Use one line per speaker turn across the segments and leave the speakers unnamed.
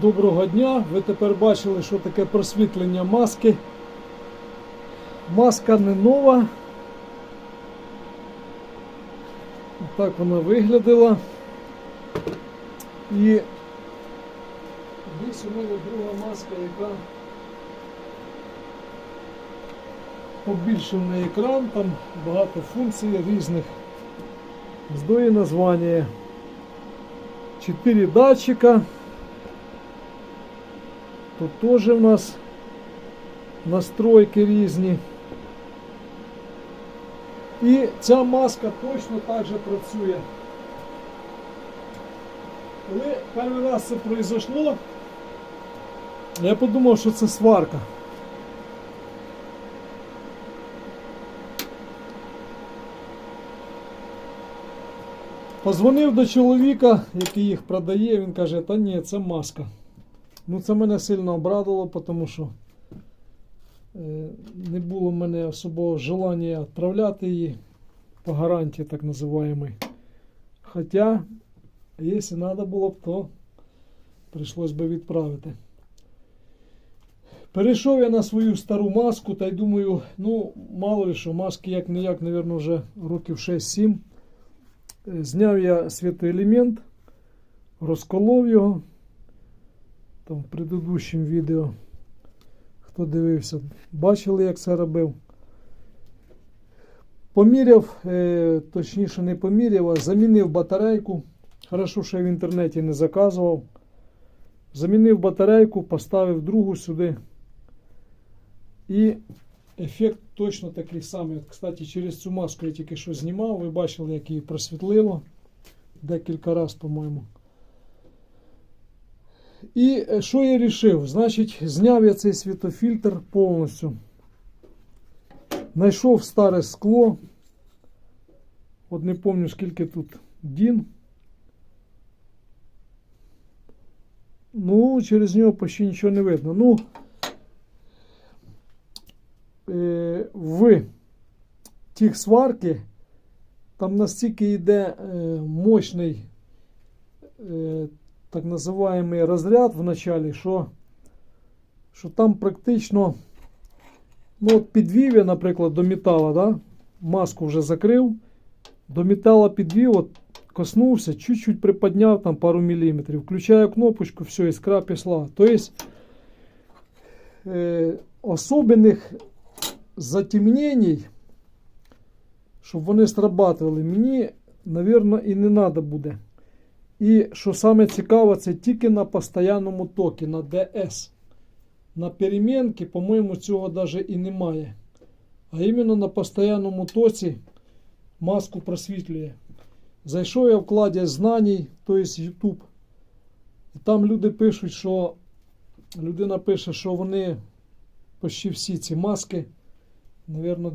Доброго дня! Ви тепер бачили, що таке просвітлення маски. Маска не нова. Так вона виглядала. І десь у мене друга маска, яка побільшений екран, там багато функцій різних. Здої названня. Чотири датчика. Тут теж у нас настройки різні. І ця маска точно так же працює. Коли перший раз це пройшло, я подумав, що це сварка. Позвонив до чоловіка, який їх продає, він каже, та ні, це маска. Ну, це мене сильно обрадило, тому що е, не було в мене особого желання відправляти її по гарантії, так називаємо. Хоча, якщо треба було б, то прийшлось би відправити. Перейшов я на свою стару маску та й думаю, ну, мало ли що, маски як не як, мабуть, вже років 6-7. Е, Зняв я світоелемент, розколов його. Там в предыдущем відео, хто дивився, бачили, як це робив. Поміряв, е, точніше не поміряв, а замінив батарейку. Хорошо, що я в інтернеті не заказував. Замінив батарейку, поставив другу сюди. І ефект точно такий самий. Кстати, через цю маску я тільки що знімав. Ви бачили, як її просвітлило. Декілька разів, по-моєму. І е, що я вирішив? Значить, зняв я цей світофільтр повністю. Знайшов старе скло. От не пам'ятаю, скільки тут дін. Ну, через нього почти нічого не видно. Ну, е, в тих сварки там настільки йде е, мощний так називаємий розряд в началі, що, що там практично ну, підвів я, наприклад, до металу, да? маску вже закрив, до металу підвів, от коснувся, чуть-чуть приподняв там пару міліметрів, включаю кнопочку, все, іскра пішла. Тобто е, особливих затемнень, щоб вони срабатували, мені, мабуть, і не треба буде. І що саме цікаво, це тільки на постоянному токі, на DS. На перемінки, по-моєму, цього навіть і немає. А іменно на постоянному тоці маску просвітлює. Зайшов я в кладі знань, тобто YouTube. І там люди пишуть, що людина пише, що вони почти всі ці маски, мабуть,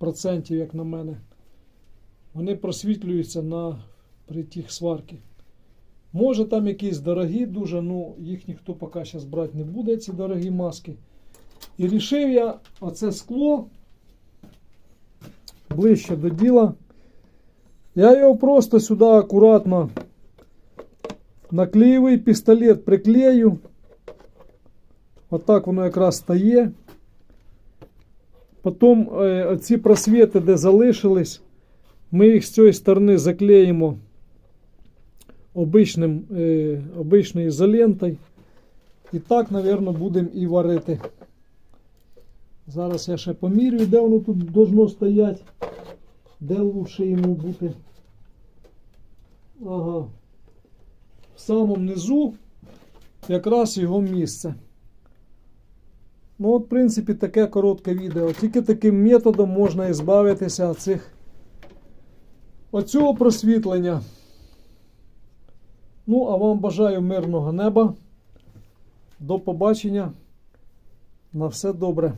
90%, як на мене, вони просвітлюються на при тих сварки. Може там якісь дорогі дуже, ну їх ніхто поки зараз брати не буде, ці дорогі маски. І рішив я оце скло ближче до діла. Я його просто сюди акуратно наклеювий пістолет приклею. Отак воно якраз стає. Потім е, ці просвіти, де залишились, ми їх з цієї сторони заклеїмо обичним, е, обичною ізолентою. І так, мабуть, будемо і варити. Зараз я ще помірюю, де воно тут должно стояти. Де лучше йому бути. Ага. В самому низу якраз його місце. Ну, от, в принципі, таке коротке відео. Тільки таким методом можна ізбавитися від цих оцього просвітлення. Ну, а вам бажаю мирного неба. До побачення. На все добре.